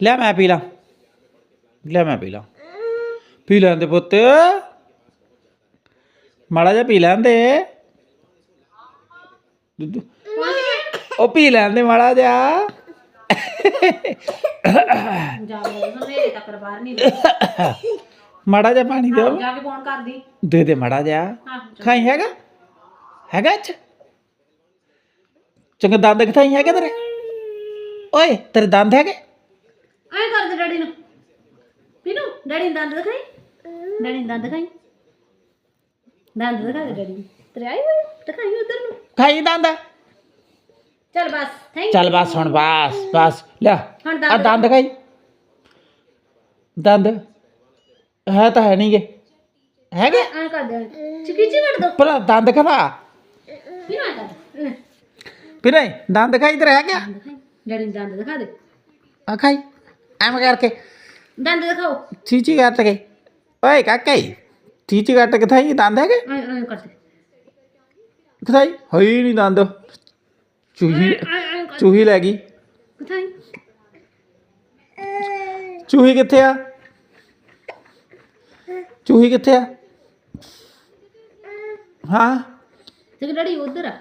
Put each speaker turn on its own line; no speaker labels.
ਲੈ ਮੈਂ ਪੀ ਲਾਂ। ਲੈ ਮੈਂ ਪੀ ਲਾਂ। ਪੀ ਲੈਣ ਦੇ ਪੁੱਤ। ਮਾੜਾ ਜਿਹਾ ਪੀ ਲੈਣ ਦੇ ਦੁੱਧ ਉਹ ਪੀ ਲੈਣ ਦੇ ਮਾੜਾ ਜਿਹਾ।
ਜਾ ਮੇਰੇ ਤੱਕ ਬਾਹਰ ਨਹੀਂ
ਮਾੜਾ ਜਿਹਾ ਪਾਣੀ ਦਿਓ।
ਜਾ ਕੇ ਫੋਨ ਕਰਦੀ।
ਦੇ ਦੇ ਮਾੜਾ ਜਿਹਾ।
ਹਾਂ
ਖਾਈ ਹੈਗਾ? ਹੈਗਾ ਅੱਛਾ ਚੰਗਾ ਦੰਦ ਕਿਥਾਈ ਹੈਗੇ ਤੇਰੇ? ਓਏ ਤੇਰੇ ਦੰਦ ਹੈਗੇ
ਐ ਕਰ ਦੇ ਡੈਡੀ ਨੂੰ ਪੀਨੂ ਡੈਡੀ ਨੂੰ ਦੰਦ ਦਿਖਾਈ? ਡੈਡੀ ਨੂੰ ਦੰਦ ਦਿਖਾਈ? ਦੰਦ ਦਿਖਾ ਦੇ ਡੈਡੀ ਨੂੰ। ਤੇਰੇ ਆਈ ਹੋਈ? ਦਿਖਾਈ ਉਧਰ ਨੂੰ।
ਖਾਈ ਦੰਦ?
ਚੱਲ ਬਸ ਥੈਂਕ
ਚੱਲ ਬਸ ਹੁਣ ਬਸ ਬਸ। ਲੈ
ਹੁਣ
ਆ
ਦੰਦ
ਦੰਦ ਖਾਈ ਦੰਦ। ਹੈ ਤਾਂ ਹੈ ਨਹੀਂਗੇ ਹੈਗੇ?
ਐ ਕਰ ਦੇ ਚਿੱਕੀ ਵੜ ਦੋ।
ਭਲਾ ਦੰਦ ਖਵਾ।
ਪੀਨੂ ਐ ਕਰ ਦੇ।
ਪਿਰੇ ਦੰਦ ਖਾਈ ਤੇਰੇ ਹੈਗੇ
ਦੰਦ ਦਿਖਾਈ। ਡੈਡੀ ਨੂੰ ਦੰਦ ਦਿਖਾ ਦੇ।
ਆ ਖਾਈ। ਐਵੇਂ ਕਰਕੇ।
ਦੰਦ ਦਿਖਾਓ
ਚੀਚੀ ਕੱਟ ਕੇ ਓਏ ਕਾਕੇ ਚੀਚੀ ਕੱਟ ਕੇ ਥਾਈ ਦੰਦ ਹੈਗੇ
ਐ ਐ ਕਰ ਦੇ
ਕਿਥਾਈ ਹੋਈ ਨਹੀਂ ਦੰਦ ਚੂਹੀ
ਐ ਐ ਕਰ
ਚੂਹੀ ਲੈ ਗਈ
ਦਿਖਾਈ
ਚੂਹੀ ਕਿੱਥੇ ਆ ਚੂਹੀ ਕਿੱਥੇ ਆ ਹਾਂ
ਤੇ ਡੈਡੀ ਉਧਰ ਆ